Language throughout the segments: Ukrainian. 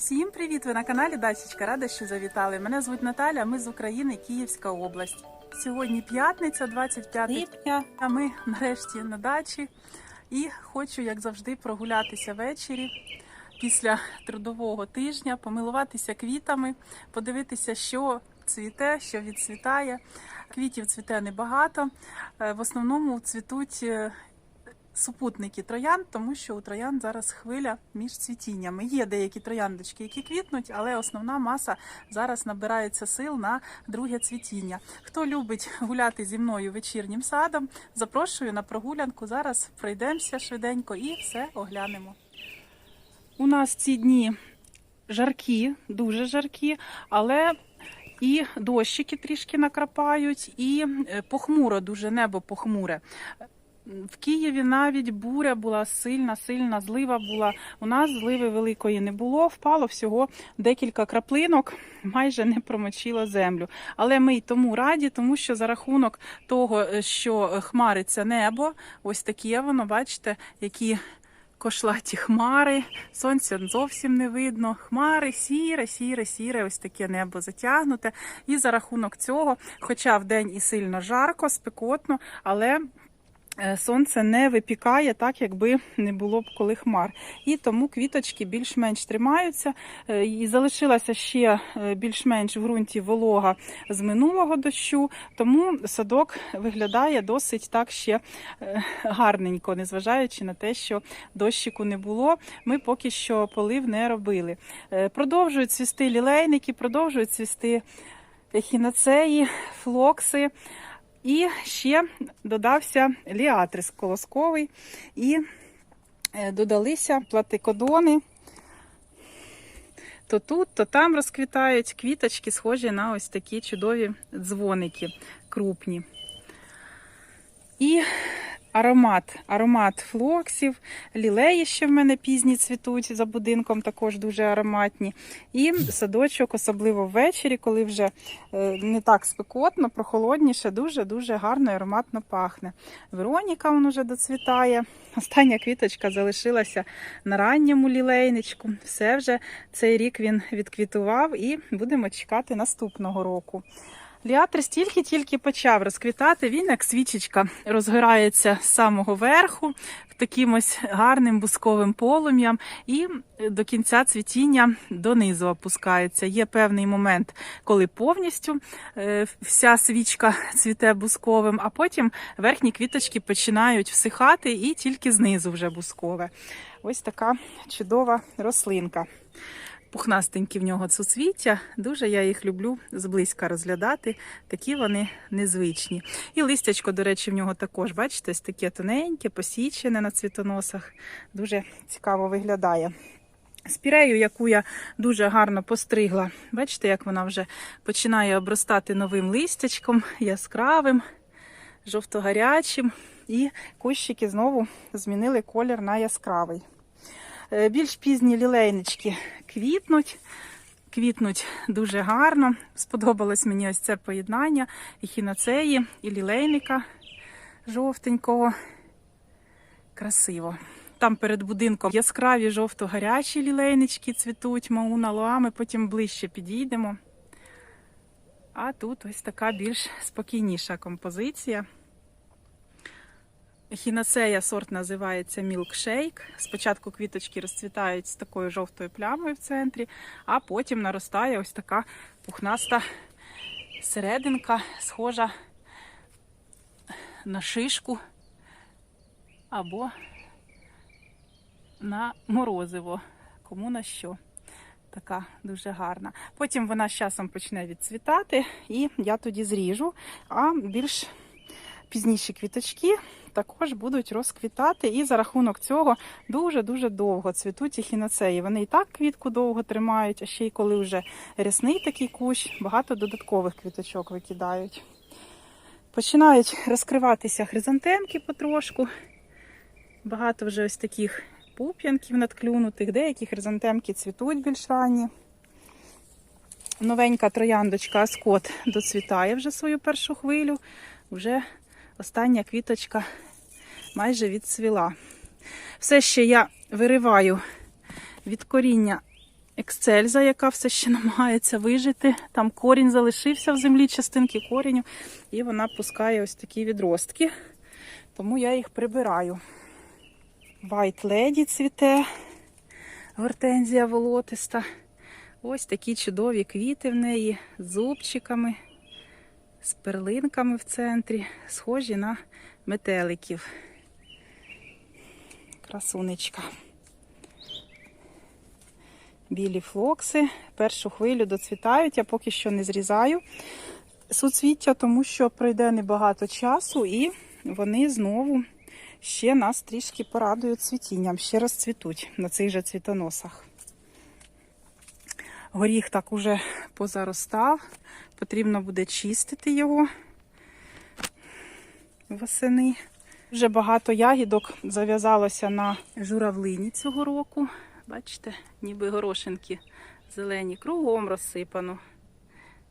Всім привіт! Ви на каналі Дачечка. Рада, що завітали. Мене звуть Наталя. Ми з України, Київська область. Сьогодні п'ятниця, 25 Липня. а ми нарешті на дачі. І хочу, як завжди, прогулятися ввечері після трудового тижня, помилуватися квітами, подивитися, що цвіте, що відцвітає. Квітів цвіте небагато. Е, В основному цвітуть е, супутники троянд, тому що у троянд зараз хвиля між цвітіннями. Є деякі трояндочки, які квітнуть, але основна маса зараз набирається сил на друге цвітіння. Хто любить гуляти зі мною вечірнім садом, запрошую на прогулянку. Зараз пройдемося швиденько і все оглянемо. У нас ці дні жаркі, дуже жаркі, але і дощики трішки накрапають, і е, похмуро, дуже небо похмуре. В Києві навіть буря була сильна, сильна злива була. У нас зливи великої не було, впало всього декілька краплинок, майже не промочило землю. Але ми й тому раді, тому що за рахунок того, е, що хмариться небо, ось таке воно, бачите, які кошлаті хмари, сонця зовсім не видно. Хмари, сіре, сіре, сіре, ось таке небо затягнуте. І за рахунок цього, хоча вдень і сильно жарко, спекотно, але сонце не випікає так, якби не було б коли хмар. І тому квіточки більш-менш тримаються. Е, І залишилася ще е, більш-менш в ґрунті волога з минулого дощу, тому садок виглядає досить так ще е, гарненько, незважаючи на те, що дощику не було. Ми поки що полив не робили. Е, Продовжують цвісти лілейники, продовжують цвісти ехінацеї, флокси. І ще додався ліатрис колосковий і е, додалися платикодони. То тут, то там розквітають квіточки, схожі на ось такі чудові дзвоники крупні. І аромат, аромат флоксів, лілеї ще в мене пізні цвітуть за будинком, також дуже ароматні. І садочок, особливо ввечері, коли вже е, не так спекотно, прохолодніше, дуже-дуже гарно і ароматно пахне. Вероніка вон уже доцвітає. Остання квіточка залишилася на ранньому лілейничку. Все вже цей рік він відквітував і будемо чекати наступного року. Ліатрис тільки-тільки почав розквітати. Він, як свічечка, розгорається з самого верху таким ось гарним бусковим полум'ям і до кінця цвітіння донизу опускається. Є певний момент, коли повністю е, вся свічка цвіте бусковим, а потім верхні квіточки починають всихати і тільки знизу вже бускове. Ось така чудова рослинка. Пухнастенькі в нього суцвіття. Дуже я їх люблю зблизька розглядати. Такі вони незвичні. І листячко, до речі, в нього також, бачите, ось таке тоненьке, посічене на цвітоносах. Дуже цікаво виглядає. Спірею, яку я дуже гарно постригла. Бачите, як вона вже починає обростати новим листячком, яскравим, жовто-гарячим. І кущики знову змінили колір на яскравий. Е, Більш пізні лілейнички квітнуть. Квітнуть дуже гарно. Сподобалось мені ось це поєднання і хіноцеї, і лілейника жовтенького. Красиво. Там перед будинком яскраві жовто-гарячі лілейнички цвітуть, мауна, лоами, потім ближче підійдемо. А тут ось така більш спокійніша композиція. Хінацея сорт називається Milkshake. Спочатку квіточки розцвітають з такою жовтою плямою в центрі, а потім наростає ось така пухнаста серединка, схожа на шишку або на морозиво. Кому на що. Така дуже гарна. Потім вона з часом почне відцвітати, і я тоді зріжу, а більш пізніші квіточки також будуть розквітати, і за рахунок цього дуже-дуже довго цвітуть і хіноцеї. Вони і так квітку довго тримають, а ще й коли вже рясний такий кущ, багато додаткових квіточок викидають. Починають розкриватися хризантемки потрошку. Багато вже ось таких пуп'янків надклюнутих, деякі хризантемки цвітуть більш ранні. Новенька трояндочка Аскот доцвітає вже свою першу хвилю. Вже остання квіточка майже відцвіла. Все ще я вириваю від коріння ексцельза, яка все ще намагається вижити. Там корінь залишився в землі, частинки коріню, і вона пускає ось такі відростки. Тому я їх прибираю. White Lady цвіте, гортензія волотиста. Ось такі чудові квіти в неї з зубчиками, з перлинками в центрі, схожі на метеликів. Красунечка. Білі флокси. Першу хвилю доцвітають, я поки що не зрізаю суцвіття, тому що пройде небагато часу і вони знову ще нас трішки порадують цвітінням, ще раз цвітуть на цих же цвітоносах. Горіх так уже позаростав, потрібно буде чистити його восени. Вже багато ягідок зав'язалося на журавлині цього року. Бачите, ніби горошинки зелені, кругом розсипано.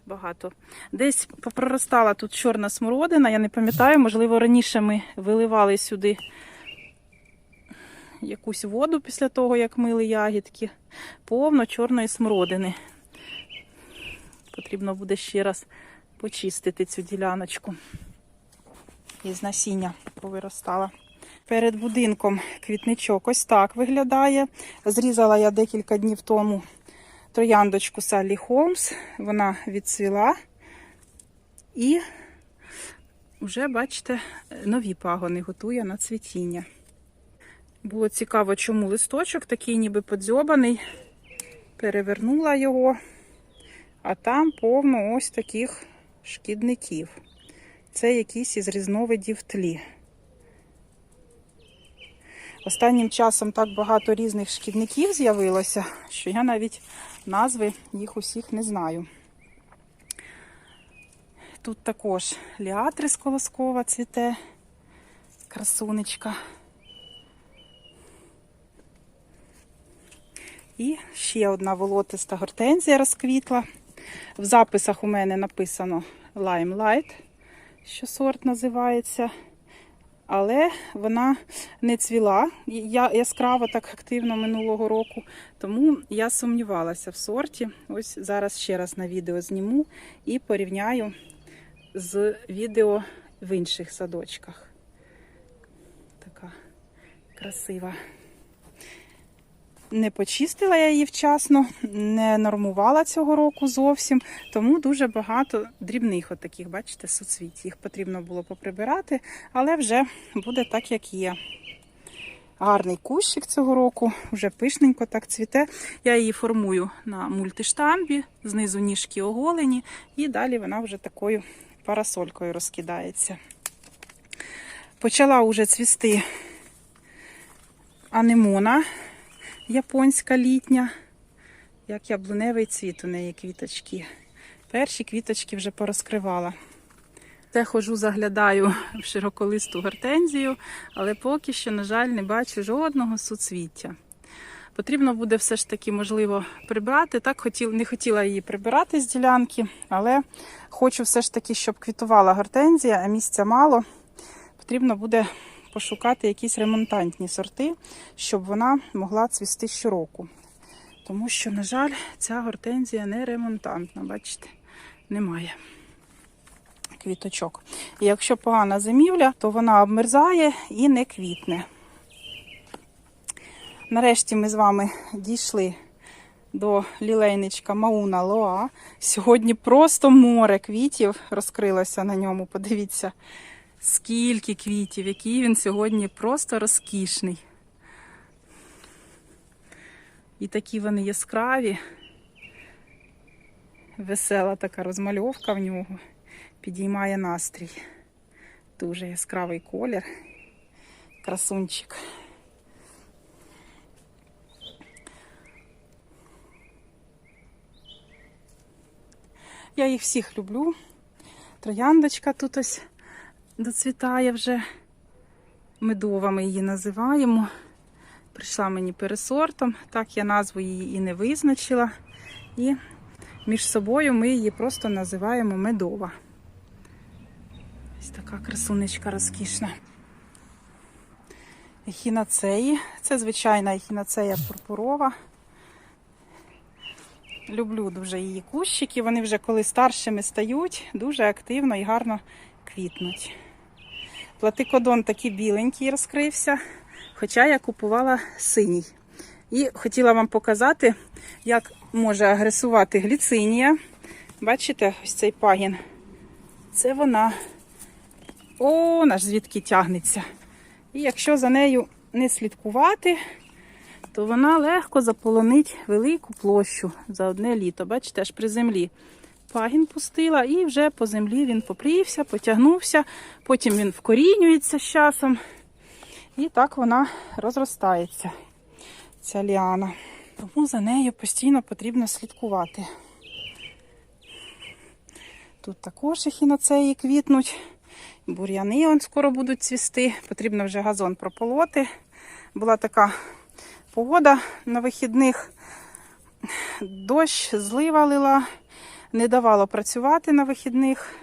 Багато. Десь попроростала тут чорна смородина, я не пам'ятаю, можливо, раніше ми виливали сюди якусь воду після того, як мили ягідки. Повно чорної смородини. Потрібно буде ще раз почистити цю діляночку. Із насіння повиростала. Перед будинком квітничок ось так виглядає. Зрізала я декілька днів тому трояндочку Саллі Холмс. Вона відцвіла. І вже, бачите, нові пагони готує на цвітіння. Було цікаво, чому листочок такий ніби подзьобаний. Перевернула його, а там повно ось таких шкідників. Це якісь із різновидів тлі. Останнім часом так багато різних шкідників з'явилося, що я навіть назви їх усіх не знаю. Тут також ліатрис колоскова цвіте, красунечка. І ще одна волотиста гортензія розквітла. В записах у мене написано Limelight, що сорт називається. Але вона не цвіла я яскраво так активно минулого року, тому я сумнівалася в сорті. Ось зараз ще раз на відео зніму і порівняю з відео в інших садочках. Така красива. Не почистила я її вчасно, не нормувала цього року зовсім, тому дуже багато дрібних отаких, бачите, суцвіт. Їх потрібно було поприбирати, але вже буде так, як є. Гарний кущик цього року, вже пишненько так цвіте. Я її формую на мультиштамбі, знизу ніжки оголені, і далі вона вже такою парасолькою розкидається. Почала вже цвісти анемона японська літня, як яблуневий цвіт у неї квіточки. Перші квіточки вже порозкривала. Те хожу, заглядаю в широколисту гортензію, але поки що, на жаль, не бачу жодного суцвіття. Потрібно буде все ж таки, можливо, прибрати. Так хотіла, не хотіла її прибирати з ділянки, але хочу все ж таки, щоб квітувала гортензія, а місця мало. Потрібно буде пошукати якісь ремонтантні сорти, щоб вона могла цвісти щороку. Тому що, на жаль, ця гортензія не ремонтантна, бачите, немає квіточок. І якщо погана зимівля, то вона обмерзає і не квітне. Нарешті ми з вами дійшли до лілейничка Мауна Лоа. Сьогодні просто море квітів розкрилося на ньому. Подивіться, скільки квітів, який він сьогодні просто розкішний. І такі вони яскраві. Весела така розмальовка в нього. Підіймає настрій. Дуже яскравий колір. Красунчик. Я їх всіх люблю. Трояндочка тут ось доцвітає вже. Медова ми її називаємо. Прийшла мені пересортом, так я назву її і не визначила. І між собою ми її просто називаємо медова. Ось така красунечка розкішна. Ехінацеї. Це звичайна ехінацея пурпурова. Люблю дуже її кущики. Вони вже коли старшими стають, дуже активно і гарно квітнуть. Платикодон такий біленький розкрився, хоча я купувала синій. І хотіла вам показати, як може агресувати гліцинія. Бачите, ось цей пагін. Це вона. О, наш звідки тягнеться. І якщо за нею не слідкувати, то вона легко заполонить велику площу за одне літо. Бачите, аж при землі. Пагін пустила і вже по землі він попрівся, потягнувся, потім він вкорінюється з часом. І так вона розростається, ця ліана. Тому за нею постійно потрібно слідкувати. Тут також ехінацеї квітнуть, бур'яни он скоро будуть цвісти. Потрібно вже газон прополоти. Була така погода на вихідних. Дощ, злива лила, не давало працювати на вихідних,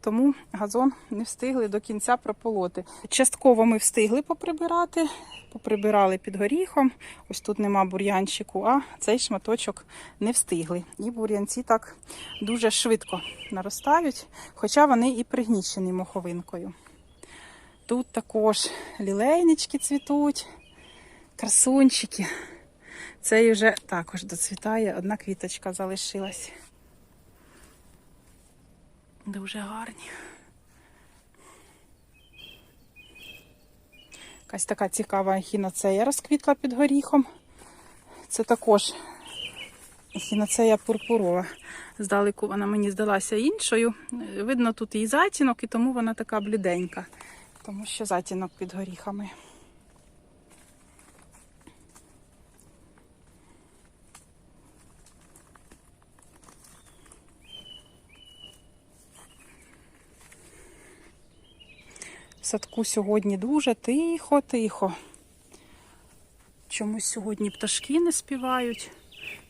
тому газон не встигли до кінця прополоти. Частково ми встигли поприбирати, поприбирали під горіхом. Ось тут нема бур'янчику, а цей шматочок не встигли. І бур'янці так дуже швидко наростають, хоча вони і пригнічені моховинкою. Тут також лілейнички цвітуть, красунчики. Цей вже також доцвітає, одна квіточка залишилась. Дуже гарні. Якась така цікава ехінацея розквітла під горіхом. Це також ехінацея пурпурова. Здалеку вона мені здалася іншою. Видно, тут і затінок, і тому вона така бліденька, тому що затінок під горіхами. Садку сьогодні дуже тихо-тихо. Чомусь сьогодні пташки не співають.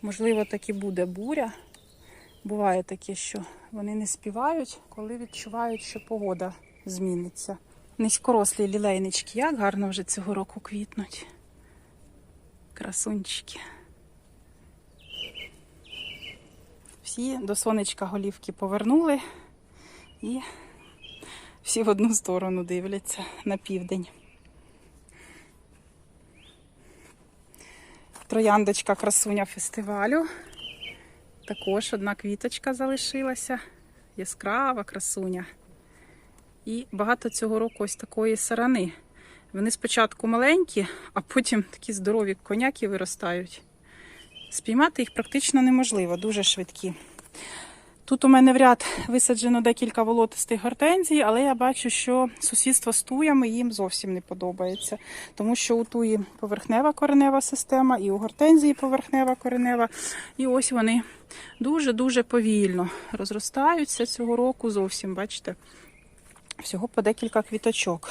Можливо, таки буде буря. Буває таке, що вони не співають, коли відчувають, що погода зміниться. Низькорослі лілейнички, як гарно вже цього року квітнуть. Красунчики. Всі до сонечка голівки повернули і всі в одну сторону дивляться на південь. Трояндочка красуня фестивалю. Також одна квіточка залишилася. Яскрава красуня. І багато цього року ось такої сарани. Вони спочатку маленькі, а потім такі здорові коняки виростають. Спіймати їх практично неможливо, дуже швидкі. Тут у мене в ряд висаджено декілька волотистих гортензій, але я бачу, що сусідство з туями їм зовсім не подобається. Тому що у туї поверхнева коренева система, і у гортензії поверхнева коренева. І ось вони дуже-дуже повільно розростаються цього року зовсім, бачите, всього по декілька квіточок.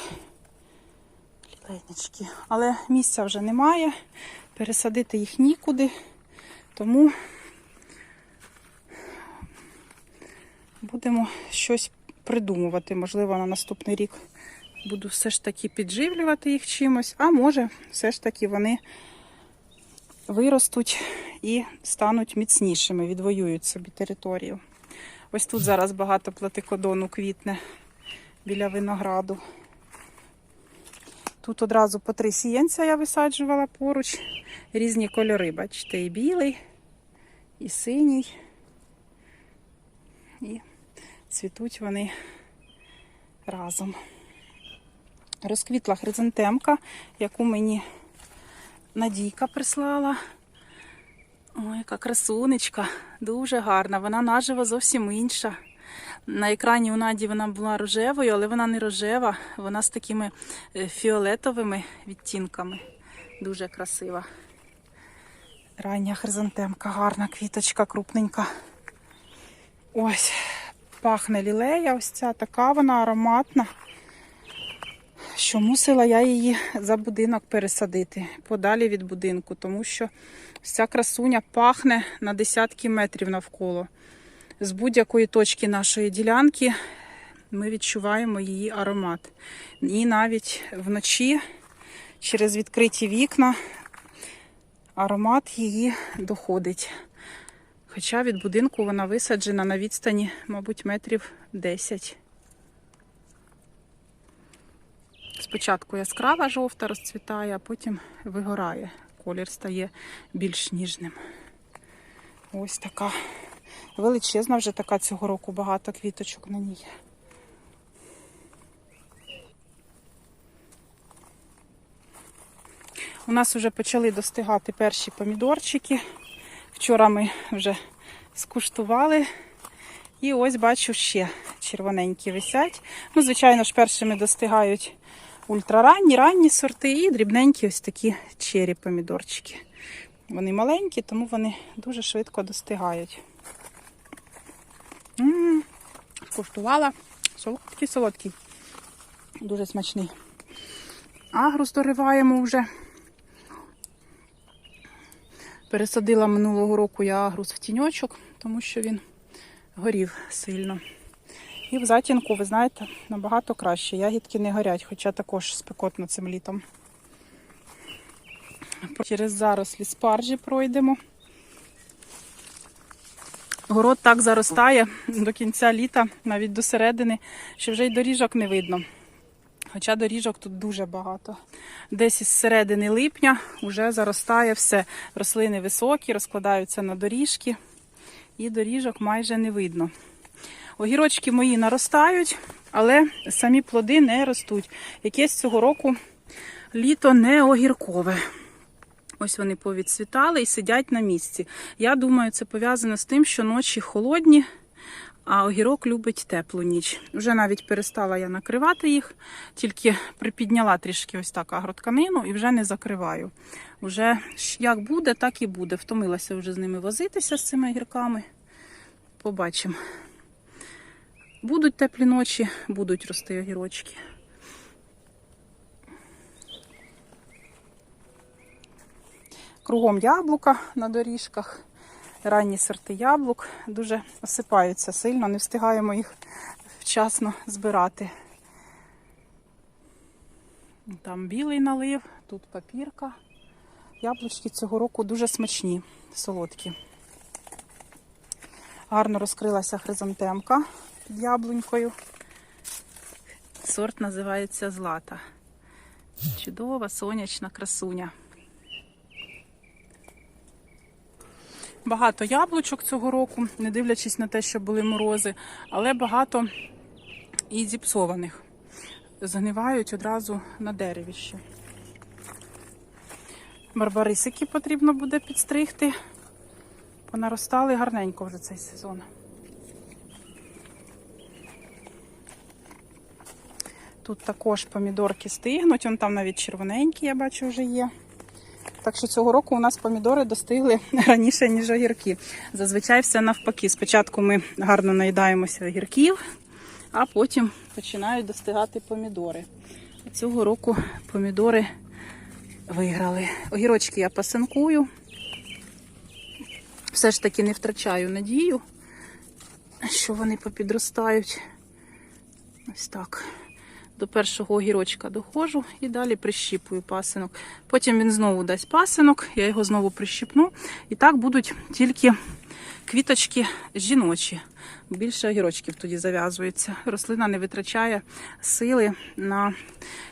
Лілейнички. Але місця вже немає, пересадити їх нікуди, тому. Будемо щось придумувати. Можливо, на наступний рік буду все ж таки підживлювати їх чимось, а може, все ж таки вони виростуть і стануть міцнішими, відвоюють собі територію. Ось тут зараз багато платикодону квітне біля винограду. Тут одразу по три сієнця я висаджувала поруч. Різні кольори, бачите, і білий, і синій. І цвітуть вони разом. Розквітла хризантемка, яку мені Надійка прислала. Ой, яка красунечка, дуже гарна. Вона наживо зовсім інша. На екрані у Наді вона була рожевою, але вона не рожева, вона з такими е, фіолетовими відтінками. Дуже красива. Рання хризантемка, гарна квіточка, крупненька. Ось, пахне лілея, ось ця така вона ароматна, що мусила я її за будинок пересадити подалі від будинку, тому що ця красуня пахне на десятки метрів навколо. З будь-якої точки нашої ділянки ми відчуваємо її аромат. І навіть вночі через відкриті вікна аромат її доходить. Хоча від будинку вона висаджена на відстані, мабуть, метрів 10. Спочатку яскрава жовта розцвітає, а потім вигорає. Колір стає більш ніжним. Ось така величезна вже така цього року, багато квіточок на ній. У нас вже почали достигати перші помідорчики. Вчора ми вже скуштували. І ось бачу ще червоненькі висять. Ну, звичайно ж, першими достигають ультраранні, ранні сорти і дрібненькі ось такі чері помідорчики. Вони маленькі, тому вони дуже швидко достигають. М-м, Скуштувала. Солодкий, солодкий. Дуже смачний. Агрус дориваємо вже. Пересадила минулого року я агрус в тіньочок, тому що він горів сильно. І в затінку, ви знаєте, набагато краще. Ягідки не горять, хоча також спекотно цим літом. Через зарослі спаржі пройдемо. Город так заростає до кінця літа, навіть до середини, що вже й доріжок не видно. Хоча доріжок тут дуже багато. Десь із середини липня вже заростає все. Рослини високі, розкладаються на доріжки, і доріжок майже не видно. Огірочки мої наростають, але самі плоди не ростуть. Якесь цього року літо не огіркове. Ось вони повідцвітали і сидять на місці. Я думаю, це пов'язано з тим, що ночі холодні, а огірок любить теплу ніч. Вже навіть перестала я накривати їх, тільки припідняла трішки ось так агротканину і вже не закриваю. Вже як буде, так і буде. Втомилася вже з ними возитися з цими огірками. Побачимо. Будуть теплі ночі, будуть рости огірочки. Кругом яблука на доріжках, ранні сорти яблук дуже осипаються сильно, не встигаємо їх вчасно збирати. Там білий налив, тут папірка. Яблучки цього року дуже смачні, солодкі. Гарно розкрилася хризантемка під яблунькою. Сорт називається Злата. Чудова сонячна красуня. Багато яблучок цього року, не дивлячись на те, що були морози, але багато і зіпсованих. Згнивають одразу на дереві ще. Барбарисики потрібно буде підстригти. Понаростали гарненько вже цей сезон. Тут також помідорки стигнуть, вон там навіть червоненькі, я бачу, вже є. Так що цього року у нас помідори достигли раніше, ніж огірки. Зазвичай все навпаки. Спочатку ми гарно наїдаємося огірків, а потім починають достигати помідори. Цього року помідори виграли. Огірочки я пасинкую. Все ж таки не втрачаю надію, що вони попідростають. Ось так. До першого огірочка доходжу і далі прищіпую пасинок. Потім він знову дасть пасинок, я його знову прищіпну. І так будуть тільки квіточки жіночі. Більше огірочків тоді зав'язується. Рослина не витрачає сили на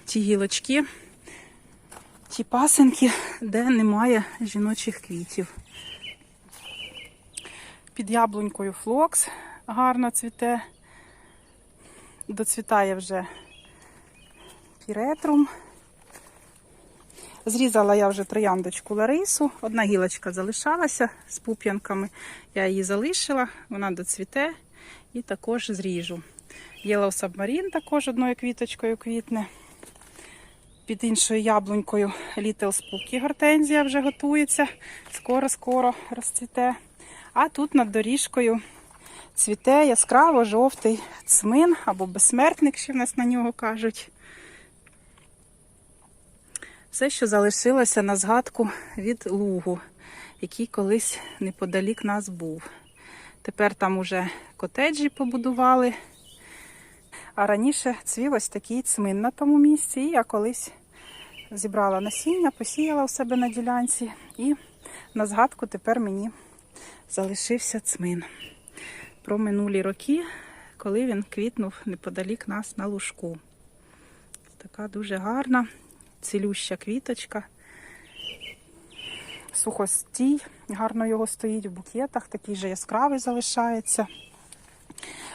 ті гілочки, ті пасинки, де немає жіночих квітів. Під яблунькою флокс гарно цвіте. Доцвітає вже піретрум. Зрізала я вже трояндочку Ларису. Одна гілочка залишалася з пуп'янками. Я її залишила, вона доцвіте і також зріжу. Yellow Submarine також одною квіточкою квітне. Під іншою яблунькою Little Spooky гортензія вже готується. Скоро-скоро розцвіте. А тут над доріжкою цвіте яскраво жовтий цмин або безсмертник, ще в нас на нього кажуть. Все, що залишилося на згадку від лугу, який колись неподалік нас був. Тепер там уже котеджі побудували. А раніше цвів ось такий цмин на тому місці. І я колись зібрала насіння, посіяла у себе на ділянці. І на згадку тепер мені залишився цмин. Про минулі роки, коли він квітнув неподалік нас на лужку. Така дуже гарна, цілюща квіточка. Сухостій, гарно його стоїть в букетах, такий же яскравий залишається.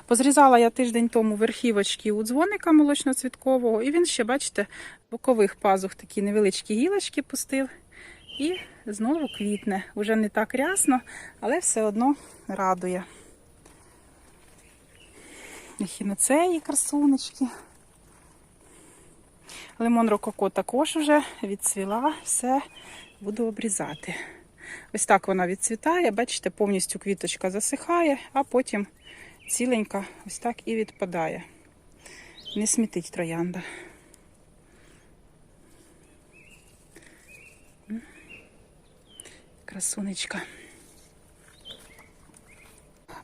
Позрізала я тиждень тому верхівочки у дзвоника молочноцвіткового, і він ще, бачите, бокових пазух такі невеличкі гілочки пустив. І знову квітне. Уже не так рясно, але все одно радує. Ехіноцеї красунечки. Лимон рококо також вже відцвіла, все буду обрізати. Ось так вона відцвітає, бачите, повністю квіточка засихає, а потім ціленька ось так і відпадає. Не смітить троянда. Красунечка.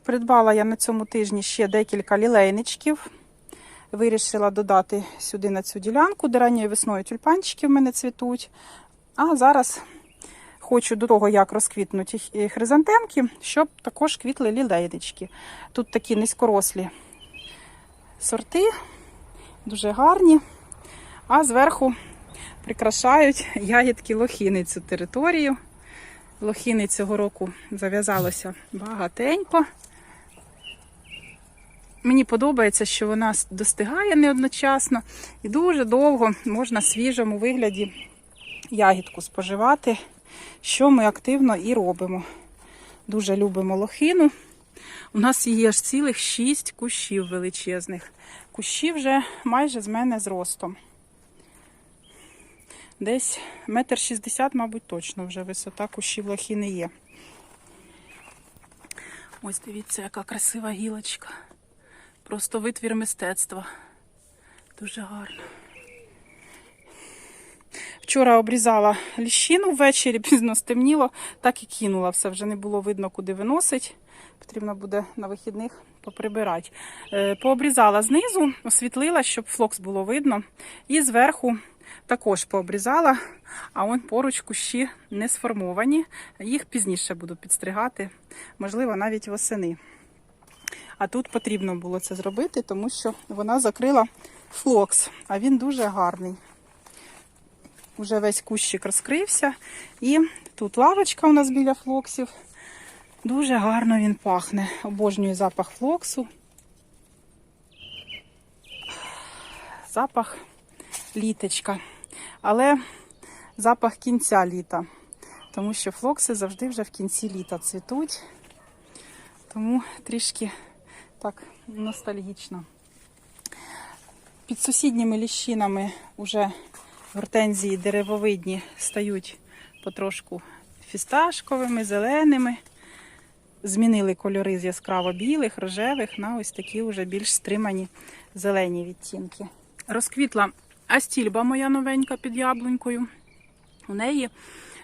Придбала я на цьому тижні ще декілька лілейничків. Вирішила додати сюди на цю ділянку, де ранньою весною тюльпанчики в мене цвітуть. А зараз хочу до того, як розквітнуть їх- хризантемки, щоб також квітли лілейнички. Тут такі низькорослі сорти, дуже гарні. А зверху прикрашають ягідки лохини цю територію. Лохини цього року зав'язалося багатенько. Мені подобається, що вона достигає неодночасно і дуже довго можна в свіжому вигляді ягідку споживати, що ми активно і робимо. Дуже любимо лохину. У нас її аж цілих шість кущів величезних. Кущі вже майже з мене зростом. Десь метр шістдесят, мабуть, точно вже висота кущів лохини є. Ось дивіться, яка красива гілочка. Просто витвір мистецтва. Дуже гарно. Вчора обрізала ліщину ввечері, пізно стемніло, так і кинула. Все вже не було видно, куди виносить. Потрібно буде на вихідних поприбирати. Е, Пообрізала знизу, освітлила, щоб флокс було видно. І зверху також пообрізала, а он поруч кущі не сформовані. Їх пізніше буду підстригати, можливо, навіть восени. А тут потрібно було це зробити, тому що вона закрила флокс, а він дуже гарний. Уже весь кущик розкрився. І тут лавочка у нас біля флоксів. Дуже гарно він пахне. Обожнюю запах флоксу. Запах літочка. Але запах кінця літа. Тому що флокси завжди вже в кінці літа цвітуть. Тому трішки так ностальгічно. Під сусідніми ліщинами вже гортензії деревовидні стають потрошку фісташковими, зеленими. Змінили кольори з яскраво білих, рожевих на ось такі вже більш стримані зелені відтінки. Розквітла астільба моя новенька під яблунькою. У неї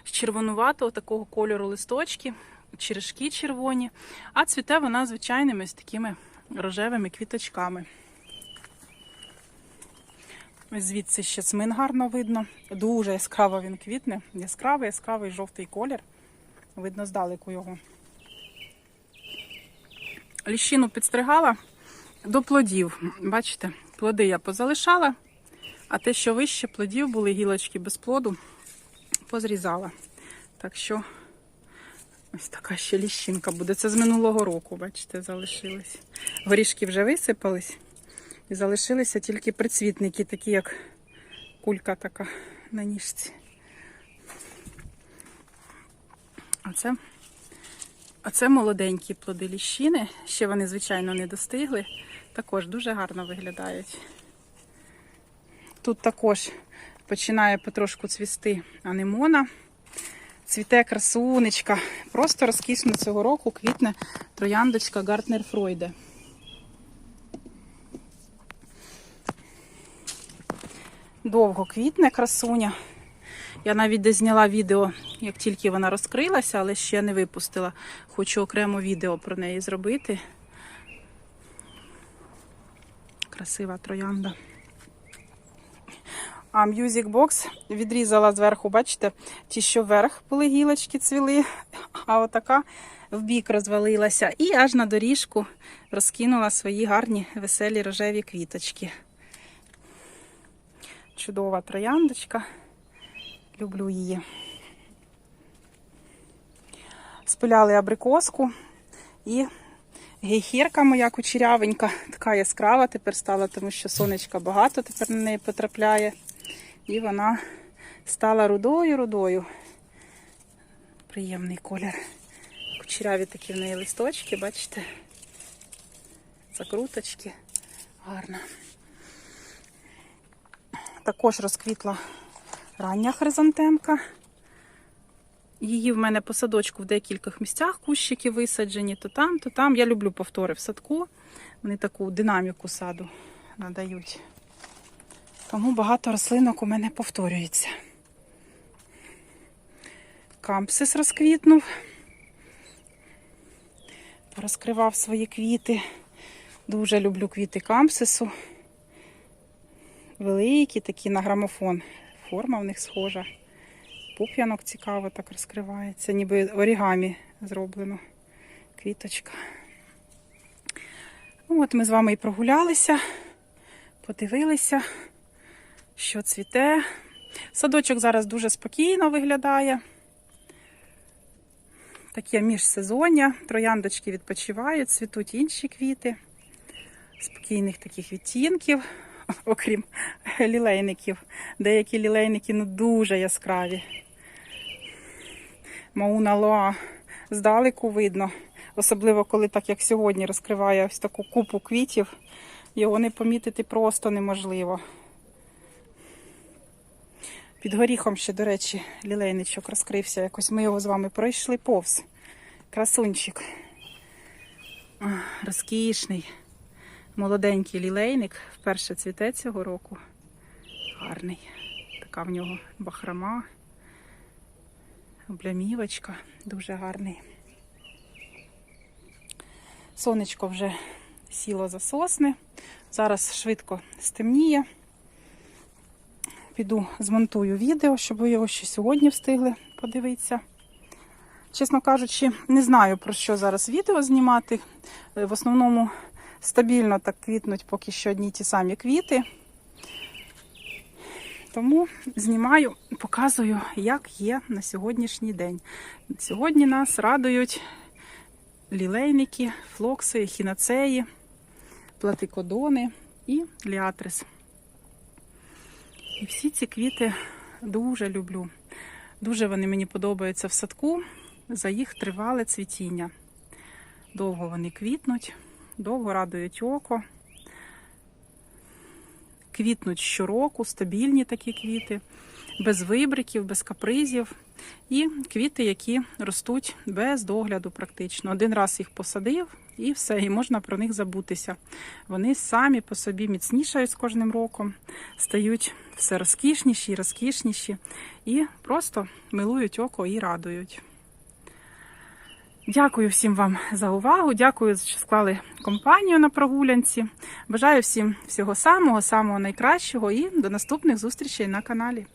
з червонуватого такого кольору листочки, черешки червоні, а цвіте вона звичайними ось такими рожевими квіточками. Ось звідси ще цмин гарно видно. Дуже яскраво він квітне. Яскравий, яскравий жовтий колір. Видно здалеку його. Ліщину підстригала до плодів. Бачите, плоди я позалишала, а те, що вище плодів були гілочки без плоду, позрізала. Так що ось така ще ліщинка буде. Це з минулого року, бачите, залишились. Горішки вже висипались. І залишилися тільки прицвітники, такі як кулька така на ніжці. Оце, оце молоденькі плоди ліщини. Ще вони, звичайно, не достигли. Також дуже гарно виглядають. Тут також починає потрошку цвісти анемона. Цвіте красунечка. Просто розкісно цього року квітне трояндочка Гартнер Фройде. довго квітне красуня. Я навіть десь зняла відео, як тільки вона розкрилася, але ще не випустила. Хочу окремо відео про неї зробити. Красива троянда. А Music Box відрізала зверху, бачите, ті, що вверх були гілочки цвіли, а отака в бік розвалилася і аж на доріжку розкинула свої гарні веселі рожеві квіточки. Чудова трояндочка. Люблю її. Спиляли абрикоску і гейхірка моя кучерявенька, така яскрава тепер стала, тому що сонечка багато тепер на неї потрапляє. І вона стала рудою-рудою. Приємний колір. Кучеряві такі в неї листочки, бачите? Закруточки. Гарно. Також розквітла рання хризантемка. Її в мене по садочку в декількох місцях кущики висаджені, то там, то там. Я люблю повтори в садку. Вони таку динаміку саду надають. Тому багато рослинок у мене повторюється. Кампсис розквітнув. Порозкривав свої квіти. Дуже люблю квіти кампсису. Великі, такі на грамофон. Форма в них схожа. Пуп'янок цікаво так розкривається, ніби орігамі зроблено. Квіточка. Ну, от ми з вами і прогулялися, подивилися, що цвіте. Садочок зараз дуже спокійно виглядає. Таке міжсезоння. Трояндочки відпочивають, цвітуть інші квіти. Спокійних таких відтінків, окрім лілейників. Деякі лілейники ну, дуже яскраві. Мауна Лоа здалеку видно, особливо коли так як сьогодні розкриває ось таку купу квітів, його не помітити просто неможливо. Під горіхом ще, до речі, лілейничок розкрився. Якось ми його з вами пройшли повз. Красунчик. Розкішний, молоденький лілейник. Вперше цвіте цього року. Гарний. Така в нього бахрома. Облямівочка. Дуже гарний. Сонечко вже сіло за сосни. Зараз швидко стемніє. Піду змонтую відео, щоб ви його ще сьогодні встигли подивитися. Чесно кажучи, не знаю про що зараз відео знімати. В основному стабільно так квітнуть поки що одні ті самі квіти. Тому знімаю, показую, як є на сьогоднішній день. Сьогодні нас радують лілейники, флокси, хінацеї, платикодони і ліатрис. І всі ці квіти дуже люблю. Дуже вони мені подобаються в садку за їх тривале цвітіння. Довго вони квітнуть, довго радують око. Квітнуть щороку, стабільні такі квіти, без вибриків, без капризів. І квіти, які ростуть без догляду, практично. Один раз їх посадив і все, і можна про них забутися. Вони самі по собі міцнішають з кожним роком, стають все розкішніші і розкішніші, і просто милують око і радують. Дякую всім вам за увагу. Дякую, що склали компанію на прогулянці. Бажаю всім всього самого, самого найкращого і до наступних зустрічей на каналі.